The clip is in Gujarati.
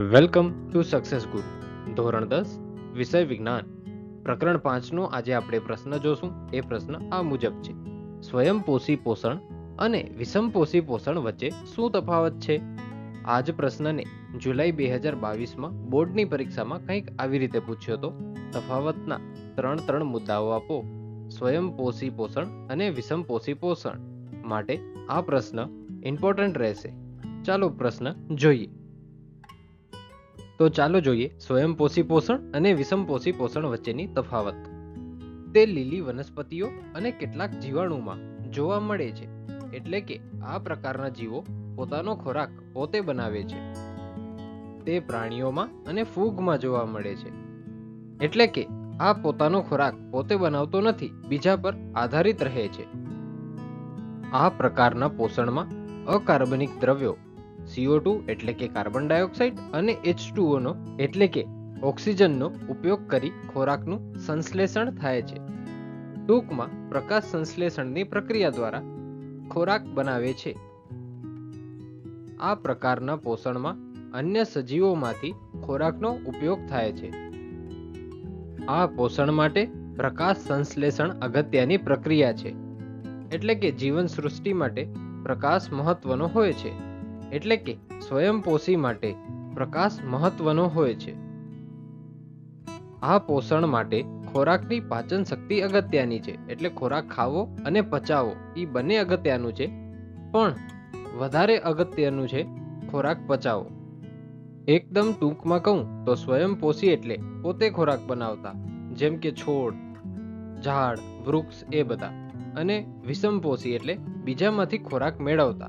વેલકમ ટુ સક્સેસ ગુરુ ધોરણ દસ, વિષય વિજ્ઞાન. પ્રકરણ પાંચનો આજે આપણે પ્રશ્ન જોશું. એ પ્રશ્ન આ મુજબ છે. સ્વયંપોષી પોષણ અને વિષમપોષી પોષણ વચ્ચે શું તફાવત છે? આ જ પ્રશ્નને જુલાઈ બે હજાર બાવીસમાં બોર્ડની પરીક્ષામાં કંઈક આવી રીતે પૂછ્યો હતો તફાવતના ત્રણ ત્રણ મુદ્દાઓ આપો. સ્વયંપોષી પોષણ અને વિષમપોષી પોષણ માટે આ પ્રશ્ન ઇમ્પોર્ટન્ટ રહેશે. ચાલો પ્રશ્ન જોઈએ. તો ચાલો જોઈએ સ્વયંપોષી પોષણ અને વિષમપોષી પોષણ વચ્ચેની તફાવત. તે લીલી વનસ્પતિઓ અને કેટલાક જીવાણુમાં જોવા મળે છે, એટલે કે આ પ્રકારના જીવો પોતાનો ખોરાક પોતે બનાવે છે. તે પ્રાણીઓમાં અને ફૂગમાં જોવા મળે છે, એટલે કે આ પોતાનો ખોરાક પોતે બનાવતો નથી, બીજા પર આધારિત રહે છે. આ પ્રકારના પોષણમાં અકાર્બનિક દ્રવ્યો CO2 એટલે કે કાર્બન ડાયોક્સાઇડ અને એચ ટુઓનો એટલે કે ઓક્સિજનનો ઉપયોગ કરી ખોરાકનું સંશ્લેષણ થાય છે. ટૂંકમાં પ્રકાશ સંશ્લેષણની પ્રક્રિયા દ્વારા ખોરાક બનાવે છે. આ પ્રકારના પોષણમાં અન્ય સજીવોમાંથી ખોરાકનો ઉપયોગ થાય છે. આ પોષણ માટે પ્રકાશ સંશ્લેષણ અગત્યની પ્રક્રિયા છે. એટલે કે જીવન સૃષ્ટિ માટે પ્રકાશ મહત્વનો હોય છે. એટલે કે સ્વયંપોષી માટે પ્રકાશ મહત્વનો હોય છે. આ પોષણ માટે ખોરાકની પાચન શક્તિ અગત્યની છે, એટલે ખોરાક ખાવો અને પચાવો એ બંને અગત્યનું છે. પણ વધારે અગત્યનું છે ખોરાક પચાવો. એકદમ ટૂંકમાં કહું તો સ્વયંપોષી એટલે પોતે ખોરાક બનાવતા, જેમ કે છોડ, ઝાડ, વૃક્ષ એ બધા. અને વિષમપોષી એટલે બીજામાંથી ખોરાક મેળવતા.